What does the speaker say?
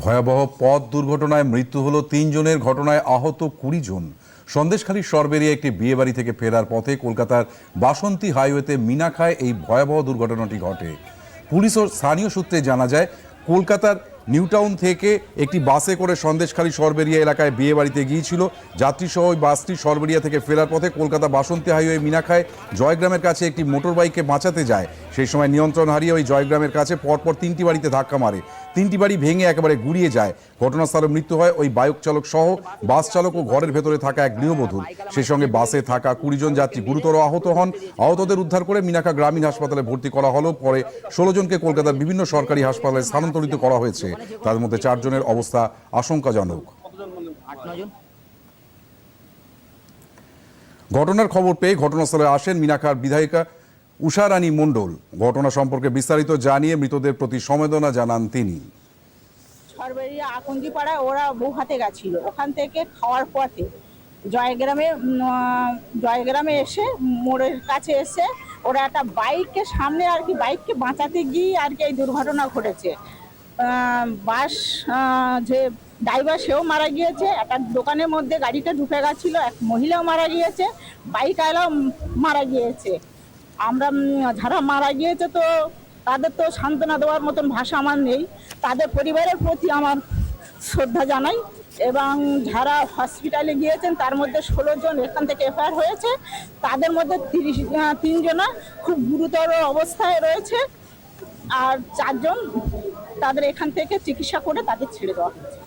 ভয়াবহ পথ দুর্ঘটনায় মৃত্যু হলো তিনজনের ঘটনায় আহত কুড়ি জন। সন্দেশখালী সরবেরিয়া একটি বিয়েবাড়ি থেকে ফেরার পথে কলকাতার বাসন্তী হাইওয়েতে মিনাখায় এই ভয়াবহ দুর্ঘটনাটি ঘটে। পুলিশ ও স্থানীয় সূত্রে জানা যায়, কলকাতার নিউটাউন থেকে একটি বাসে করে সন্দেশখালী সরবেরিয়া এলাকায় বিয়ে বাড়িতে গিয়েছিল। যাত্রীসহ ওই বাসটি সরবেরিয়া থেকে ফেরার পথে কলকাতা বাসন্তী হাইওয়ে মিনাখায় জয়গ্রামের কাছে একটি মোটর বাইককে বাঁচাতে যায়। সেই সময় নিয়ন্ত্রণ হারিয়ে ওই জয়গ্রামের কাছে পরপর তিনটি বাড়িতে ধাক্কা মারে। তিনটি বাড়ি ভেঙে একেবারে গুড়িয়ে যায়। ঘটনাস্থলে মৃত্যু হয় ওই বায়ক চালক সহ বাস চালক ও ঘরের ভেতরে থাকা এক গৃহবধূর। সেই সঙ্গে বাসে থাকা কুড়ি জন যাত্রী গুরুতর আহত হন। আহতদের উদ্ধার করে মিনাখা গ্রামীণ হাসপাতালে ভর্তি করা হলো। পরে ষোলো জনকে কলকাতার বিভিন্ন সরকারি হাসপাতালে স্থানান্তরিত করা হয়েছে। তাদের মধ্যে চারজনের অবস্থা আশঙ্কাজনক। ঘটনার খবর পেয়ে ঘটনাস্থলে আসেন মিনাখার বিধায়িকা উষারানী মণ্ডল। ঘটনা সম্পর্কে বিস্তারিত জানিয়ে মৃতদের প্রতি সমবেদনা জানান তিনি। ওরা গেছিল। ওখান থেকে খাওয়ার পথে জয়গ্রামে জয়গ্রামে এসে মোড়ের কাছে এসে ওরা একটা বাইককে সামনে আর কি বাইককে বাঁচাতে গিয়ে আর কি এই দুর্ঘটনা ঘটেছে। বাস যে ড্রাইভার সেও মারা গিয়েছে। একটা দোকানের মধ্যে গাড়িটা ঢুকে গেছিল, এক মহিলাও মারা গিয়েছে বাইক আলাও মারা গিয়েছে। আমরা যারা মারা গিয়েছে তো তাদের তো সান্ত্বনা দেওয়ার মতন ভাষা আমার নেই। তাদের পরিবারের প্রতি আমার শ্রদ্ধা জানাই এবং যারা হসপিটালে গিয়েছেন, তার মধ্যে ষোলো জন এখান থেকে এফআইআর হয়েছে। তাদের মধ্যে তিরিশ তিনজনা খুব গুরুতর অবস্থায় রয়েছে। আর চারজন তাদের এখান থেকে চিকিৎসা করে তাদের ছেড়ে দেওয়া হয়েছে।